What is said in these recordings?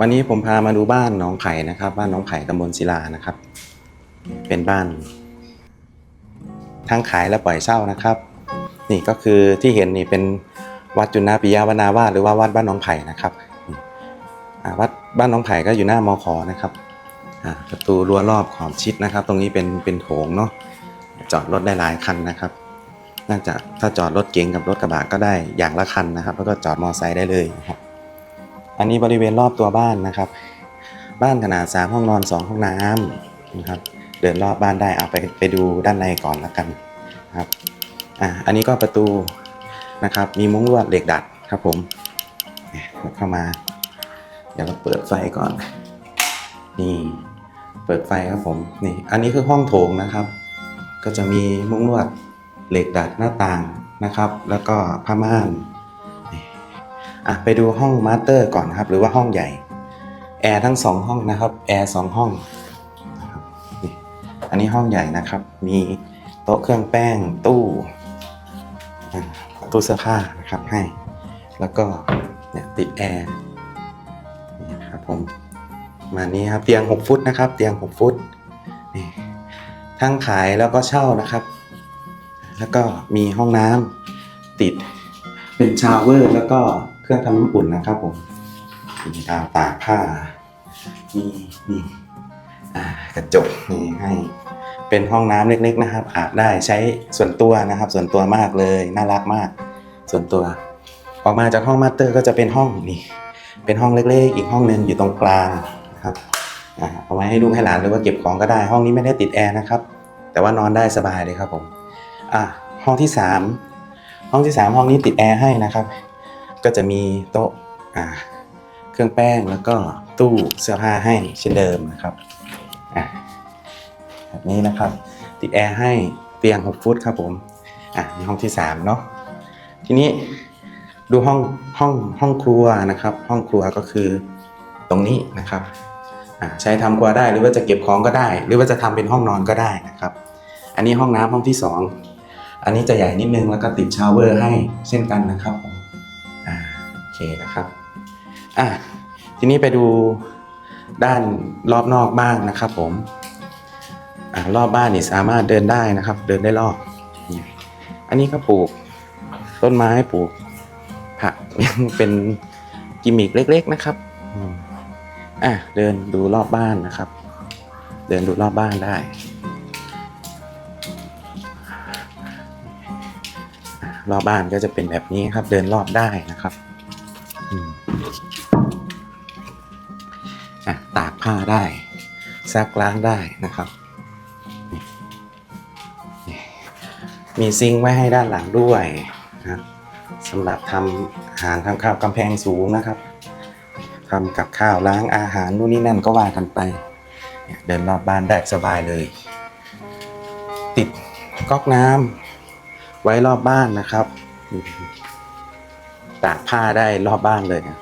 วันนี้ผมพามาดูบ้านน้องไผ่นะครับ บ้านน้องไผ่ตำบลศิลานะครับ เป็นบ้าน ทั้งขายและปล่อยเช่านะครับ นี่ก็คือที่เห็นนี่เป็นวัดจุนาปิยาวนาวาหรือว่าวัดบ้านน้องไผ่นะครับวัดบ้านน้องไผ่ก็อยู่หน้ามอขอนะครับประตูรั้วรอบขอบชิดนะครับ ตรงนี้เป็นเป็นโถงเนาะจอดรถได้หลายคันนะครับ น่าจะถ้าจอดรถเก๋งกับรถกระบะก็ได้อย่างละคันนะครับ แล้วก็จอดมอไซค์ได้เลยนะครับ อันนี้บริเวณรอบตัวบ้านนะครับ บ้านขนาด 3 ห้องนอน 2 ห้องน้ำนะครับ เดินรอบบ้านได้เอาไปไปดูด้านในก่อนละกันครับอ่าอันนี้ก็ประตูนะครับ มีมุ้งลวดเหล็กดัดครับผมเข้ามา เดี๋ยวเราเปิดไฟก่อน นี่ เปิดไฟครับผม นี่ อันนี้คือห้องโถงนะครับ ก็จะมีมุ้งลวดเหล็กดัดหน้าต่างนะครับ แล้วก็ผ้าม่าน อะไปดูห้องมาสเตอร์ก่อนครับ หรือว่าห้องใหญ่แอร์ทั้งสองห้องนะครับแอร์สองห้องนะครับนี่อันนี้ห้องใหญ่นะครับ มีโต๊ะเครื่องแป้งตู้ตู้เสื้อผ้านะครับให้ แล้วก็เนี่ยติดแอร์นี่ครับผมมานี้ครับเตียง 6 ฟุตนะครับ เตียง 6 ฟุตนี่ทั้งขายแล้วก็เช่านะครับ แล้วก็มีห้องน้ำติดเป็นชาวเวอร์แล้วก็ เครื่องทำน้ำอุ่นนะครับผมมีดาวตากผ้านี่นี่กระจกนี่ให้เป็นห้องน้ำเล็ก ๆนะครับ อาบได้ใช้ส่วนตัวนะครับ ส่วนตัวมากเลยน่ารักมาก ส่วนตัว ออกมาจากห้องมาสเตอร์ก็จะเป็นห้องนี่เป็นห้องเล็ก ๆ อีกห้องหนึ่งอยู่ตรงกลางนะครับเอาไว้ให้ลูกให้หลานหรือว่าเก็บของก็ได้ห้องนี้ไม่ได้ติดแอร์นะครับ แต่ว่านอนได้สบายเลยครับผมอะห้องที่สามห้องที่สามห้องนี้ติดแอร์ให้นะครับ ก็จะมีโต๊ะอ่าเครื่องแป้งแล้วก็ตู้เสื้อผ้าให้เช่นเดิมนะครับอะแบบนี้นะครับติดแอร์ให้เตียง 6 ฟุตครับผมอะนี่ห้องที่สามเนาะทีนี้ดูห้องห้องห้องครัวนะครับ ห้องครัวก็คือตรงนี้นะครับอะใช้ทำครัวได้หรือว่าจะเก็บของก็ได้ หรือว่าจะทำเป็นห้องนอนก็ได้นะครับ อันนี้ห้องน้ำห้องที่สองอันนี้จะใหญ่นิดนึงแล้วก็ติดชาวเวอร์ให้เช่นกันนะครับผม เคนะครับอะทีนี้ไปดูด้านรอบนอกบ้างนะครับ ผมอ่ารอบบ้านนี่สามารถเดินได้นะครับ เดินได้รอบอันนี้ก็ปลูกต้นไม้ปลูกผักยังเป็นกิมมิกเล็ก ๆนะครับอะเดินดูรอบบ้านนะครับ เดินดูรอบบ้านได้รอบบ้านก็จะเป็นแบบนี้ครับ เดินรอบได้นะครับ อะตากผ้าได้ ซักล้างได้นะครับมีซิงค์ไว้ให้ด้านหลังด้วยนะครับสำหรับทำอาหารทำข้าวกำแพงสูงนะครับทำกับข้าวล้างอาหารนู่นนี่นั่นก็ว่ากันไปเนี่ยเดินรอบบ้านได้สบายเลย ติดก๊อกน้ำไว้รอบบ้านนะครับ ตากผ้าได้รอบบ้านเลยนะครับ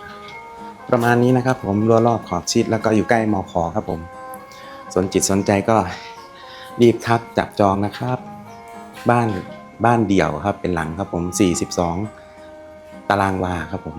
ประมาณนี้นะครับผมรั้วรอบขอบชิดแล้วก็อยู่ใกล้มอขอครับผม สนจิตสนใจก็รีบทักจับจองนะครับ บ้านบ้านเดี่ยวครับเป็นหลังครับผม 42 ตารางวาครับผม